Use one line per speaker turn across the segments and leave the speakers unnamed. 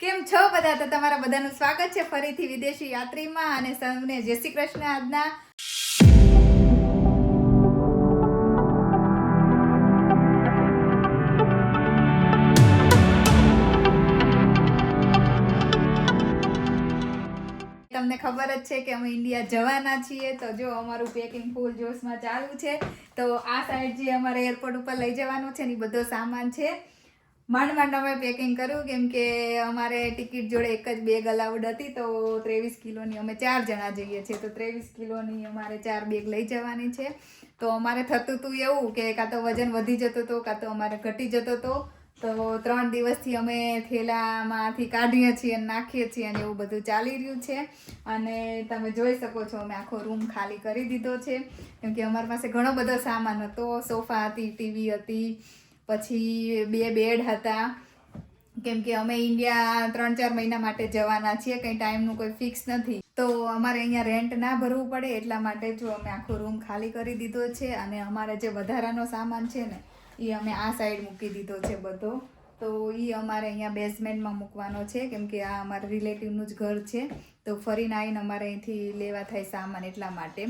કેમ છો બધા? તો તમારા બધાનું સ્વાગત છે ફરીથી વિદેશી યાત્રીમાં અને સૌને જય શ્રી કૃષ્ણ આજના. તમને ખબર જ છે કે અમે ઇન્ડિયા જવાના છીએ. તો જો અમારું પેકિંગ ફૂલ જોશમાં ચાલુ છે. તો આ સાઈડ જે અમારે એરપોર્ટ ઉપર લઈ જવાનું છે ને બધો સામાન છે. માંડ માંડ અમે પેકિંગ કર્યું, કેમ કે અમારે ટિકિટ જોડે એક જ બેગ અલાઉડ હતી, તો ત્રેવીસ કિલોની અમે ચાર જણા જઈએ છીએ, તો ત્રેવીસ કિલોની અમારે ચાર બેગ લઈ જવાની છે. તો અમારે થતું હતું એવું કે કાં તો વજન વધી જતો હતો કાં તો અમારે ઘટી જતો હતો તો ત્રણ દિવસથી અમે થેલામાંથી કાઢીએ છીએ અને નાખીએ છીએ અને એવું બધું ચાલી રહ્યું છે. અને તમે જોઈ શકો છો, અમે આખો રૂમ ખાલી કરી દીધો છે. કેમ કે અમારી પાસે ઘણો બધો સામાન હતો, સોફા હતી, ટીવી હતી પછી બે બેડ હતા. કેમ કે અમે ઇન્ડિયા ત્રણ ચાર મહિના માટે જવાના છીએ, કંઈ ટાઈમનું કોઈ ફિક્સ નથી. તો અમારે અહીંયા રેન્ટ ના ભરવું પડે, એટલા માટે જો અમે આખો રૂમ ખાલી કરી દીધો છે અને અમારે જે વધારાનો સામાન છે ને, એ અમે આ સાઈડ મૂકી દીધો છે બધો. તો એ અમારે અહીંયા બેઝમેન્ટમાં મૂકવાનો છે, કેમ કે આ અમારા રિલેટિવનું જ ઘર છે. તો ફરીને આવીને અમારે અહીંથી લેવા થાય સામાન એટલા માટે.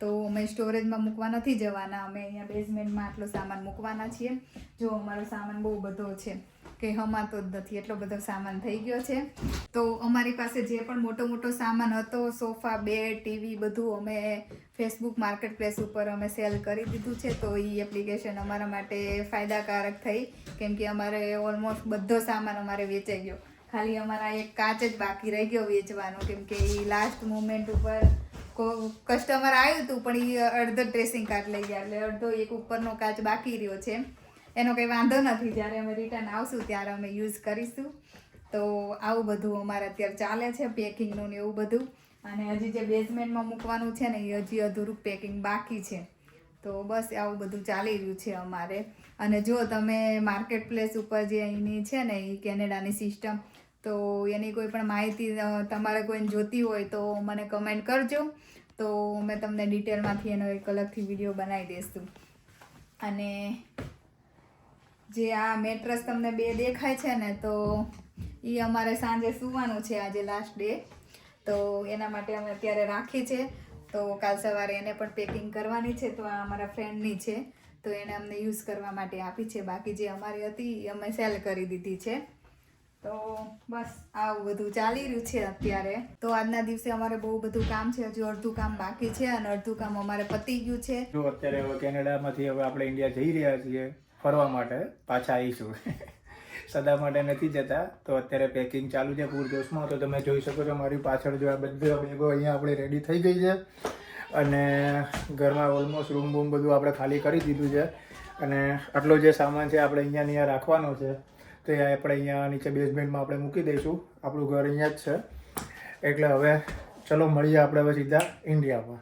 તો અમે સ્ટોરેજમાં મૂકવા નથી જવાના. અમે અહીંયા બેઝમેન્ટમાં આટલો સામાન મૂકવાના છીએ. જો અમારો સામાન બહુ બધો છે કે હમાતો જ નથી, એટલો બધો સામાન થઈ ગયો છે. તો અમારી પાસે જે પણ મોટો મોટો સામાન હતો, સોફા, બેડ, ટીવી બધું અમે ફેસબુક માર્કેટ પ્લેસ ઉપર અમે સેલ કરી દીધું છે. તો એ એપ્લિકેશન અમારા માટે ફાયદાકારક થઈ, કેમ કે અમારે ઓલમોસ્ટ બધો સામાન અમારે વેચાઈ ગયો. ખાલી અમારા એક કાચ જ બાકી રહી ગયો વેચવાનો, કેમ કે એ લાસ્ટ મોમેન્ટ ઉપર કસ્ટમર આવ્યું હતું પણ એ અડધો ડ્રેસિંગ કાર્ડ લઈ ગયા, એટલે અડધો એક ઉપરનો કાચ બાકી રહ્યો છે એનો કંઈ વાંધો નથી, જ્યારે અમે રિટર્ન આવશું, ત્યારે અમે યુઝ કરીશું. તો આવું બધું અમારે અત્યારે ચાલે છે પેકિંગનું ને એવું બધું. અને હજી જે બેઝમેન્ટમાં મૂકવાનું છે ને, એ હજી અધૂરું પેકિંગ બાકી છે. તો બસ આવું બધું ચાલી રહ્યું છે અમારે. અને જો તમે માર્કેટ પ્લેસ ઉપર જે અહીંની છે ને એ કેનેડાની સિસ્ટમ તો એની કોઈ પણ માહિતી તમારે કોઈને જોતી હોય તો મને કમેન્ટ કરજો. તો મેં તમને ડિટેલમાંથી એનો એક અલગથી વીડિયો બનાવી દઈશું. અને જે આ મેટ્રસ તમને બે દેખાય છે ને, તો એ અમારે સાંજે સૂવાનું છે, આજે લાસ્ટ ડે તો એના માટે અમે અત્યારે રાખી છે. તો કાલ સવારે એને પણ પેકિંગ કરવાની છે, તો આ અમારા ફ્રેન્ડની છે. તો એને અમને યુઝ કરવા માટે આપી છે. બાકી જે અમારી હતી એ અમે સેલ કરી દીધી છે. તો બસ આવું બધું ચાલી રહ્યું છે અત્યારે. તો આજના દિવસે અમારે બહુ બધું કામ છે, હજુ અડધું કામ બાકી છે અને અડધું કામ અમારે પતી ગયું છે.
જો અત્યારે હવે કેનેડામાંથી હવે આપણે ઇન્ડિયા જઈ રહ્યા છીએ ફરવા માટે, પાછા આવીશું. સદા માટે નથી જતા, તો અત્યારે પેકિંગ ચાલુ છે પૂરજોશમાં તો તમે જોઈ શકો છો મારી પાછળ જો આ બધી બેગો અહીંયા આપણે રેડી થઈ ગઈ છે. અને ઘરમાં ઓલમોસ્ટ રૂમ બૂમ બધું આપણે ખાલી કરી દીધું છે. અને આટલો જે સામાન છે આપણે અહીંયા અહીંયા રાખવાનો છે. તો એ આપણે અહીંયા નીચે બેઝમેન્ટમાં આપણે મૂકી દઈશું. આપણું ઘર અહીંયા જ છે. એટલે હવે ચલો મળીએ આપણે હવે સીધા ઇન્ડિયામાં